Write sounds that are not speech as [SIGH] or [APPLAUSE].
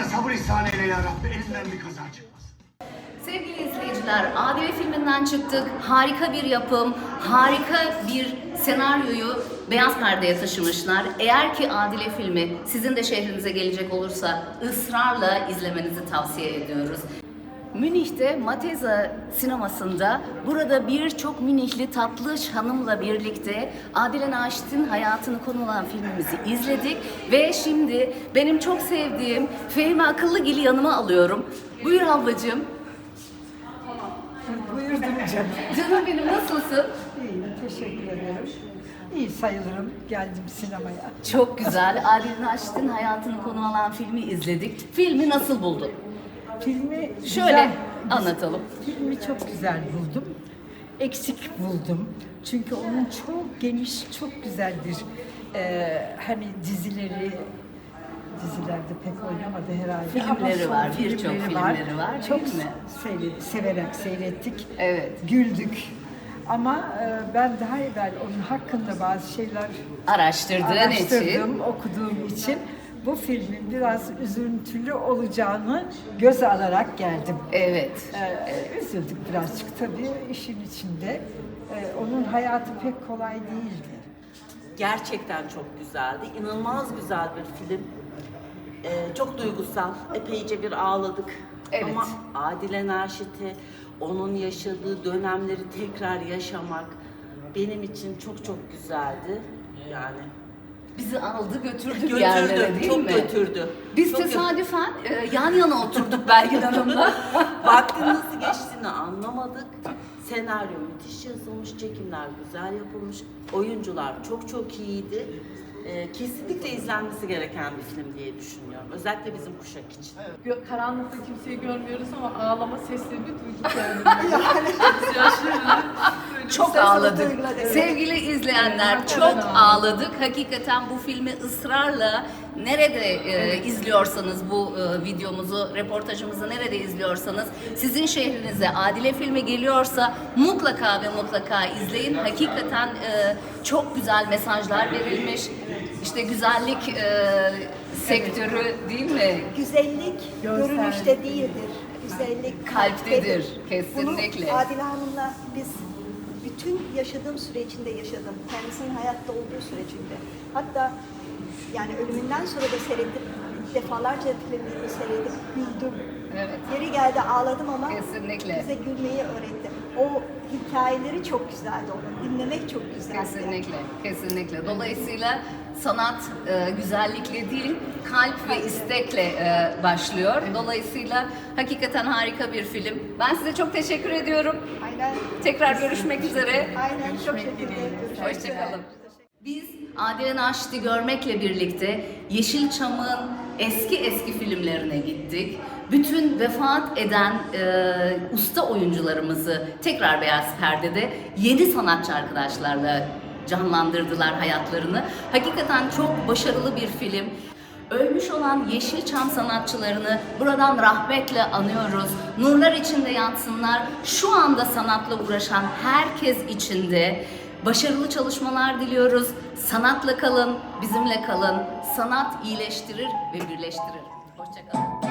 bana sabır ihsan eyle ya Rabbi. Elimden bir kaza çıkmasın. Sevgili izleyiciler, Adile filminden çıktık. Harika bir yapım, harika bir senaryoyu beyaz perdeye taşımışlar. Eğer ki Adile filmi sizin de şehrinize gelecek olursa ısrarla izlemenizi tavsiye ediyoruz. Münih'te Mateza sinemasında burada birçok Münihli tatlış hanımla birlikte Adile Naşit'in hayatını konu alan filmimizi izledik ve şimdi benim çok sevdiğim Fehmi Akıllıgil'i yanıma alıyorum. Buyur ablacığım. Buyurdum canım. Canım benim nasılsın? İyiyim, teşekkür ederim. İyi sayılırım, geldim sinemaya. Çok güzel. Adile Naşit'in hayatını konu alan filmi izledik. Filmi nasıl buldun? Filmi Şöyle güzel, anlatalım. filmi çok güzel buldum. Eksik buldum. Çünkü onun çok geniş, çok güzel bir e, hani dizileri dizilerde pek oynamadı herhalde. Filmleri son var, birçok filmleri var, Çok değil mi? seyre- severek seyrettik. Evet. Güldük. Ama e, ben daha evvel onun hakkında bazı şeyler Araştırdığın araştırdım, için. okuduğum için bu filmin biraz üzüntülü olacağını göze alarak geldim. Evet. Ee, üzüldük birazcık tabii işin içinde. Ee, onun hayatı pek kolay değildi. Gerçekten çok güzeldi. İnanılmaz güzel bir film. Ee, çok duygusal. Epeyce bir ağladık. Evet. Ama Adile Naşit'i, onun yaşadığı dönemleri tekrar yaşamak benim için çok çok güzeldi. Yani Bizi aldı götürdü bir yerlere değil çok mi? götürdü. Biz Çok tesadüfen e, yan yana oturduk Belgin Hanım'la. [LAUGHS] Vaktin nasıl geçtiğini anlamadık. Senaryo müthiş yazılmış, çekimler güzel yapılmış, oyuncular çok çok iyiydi. Ee, kesinlikle izlenmesi gereken bir film diye düşünüyorum. Özellikle bizim kuşak için. Gö- karanlıkta kimseyi görmüyoruz ama ağlama seslerini duyduk [LAUGHS] yani. Biz ağladık. Sevgili izleyenler çok ağladık. Hakikaten bu filmi ısrarla nerede e, izliyorsanız bu e, videomuzu, reportajımızı nerede izliyorsanız sizin şehrinize Adile filmi geliyorsa mutlaka ve mutlaka izleyin. Hakikaten e, çok güzel mesajlar verilmiş. İşte güzellik e, sektörü değil mi? Güzellik Görsel. görünüşte değildir. Güzellik Kalptedir, kesinlikle. Bunu Adile Hanım'la biz bütün yaşadığım sürecinde yaşadım. Kendisinin hayatta olduğu sürecinde. Hatta yani ölümünden sonra da seyredip defalarca filmlerini seyredip güldüm. Evet. Yeri geldi ağladım ama Kesinlikle. bize gülmeyi öğretti. O hikayeleri çok güzeldi onu. Dinlemek çok güzeldi. Kesinlikle, kesinlikle. Dolayısıyla sanat e, güzellikle değil, kalp ve istekle e, başlıyor. Dolayısıyla hakikaten harika bir film. Ben size çok teşekkür ediyorum. Aynen. Tekrar görüşmek üzere. Aynen. Çok teşekkür ederim. Görüşmek üzere. Hoşçakalın. Biz Adile Naşit'i görmekle birlikte Yeşilçam'ın eski eski filmlerine gittik. Bütün vefat eden e, usta oyuncularımızı tekrar Beyaz Perde'de yeni sanatçı arkadaşlarla canlandırdılar hayatlarını. Hakikaten çok başarılı bir film. Ölmüş olan Yeşilçam sanatçılarını buradan rahmetle anıyoruz. Nurlar içinde yansınlar. Şu anda sanatla uğraşan herkes için de başarılı çalışmalar diliyoruz. Sanatla kalın, bizimle kalın. Sanat iyileştirir ve birleştirir. Hoşçakalın.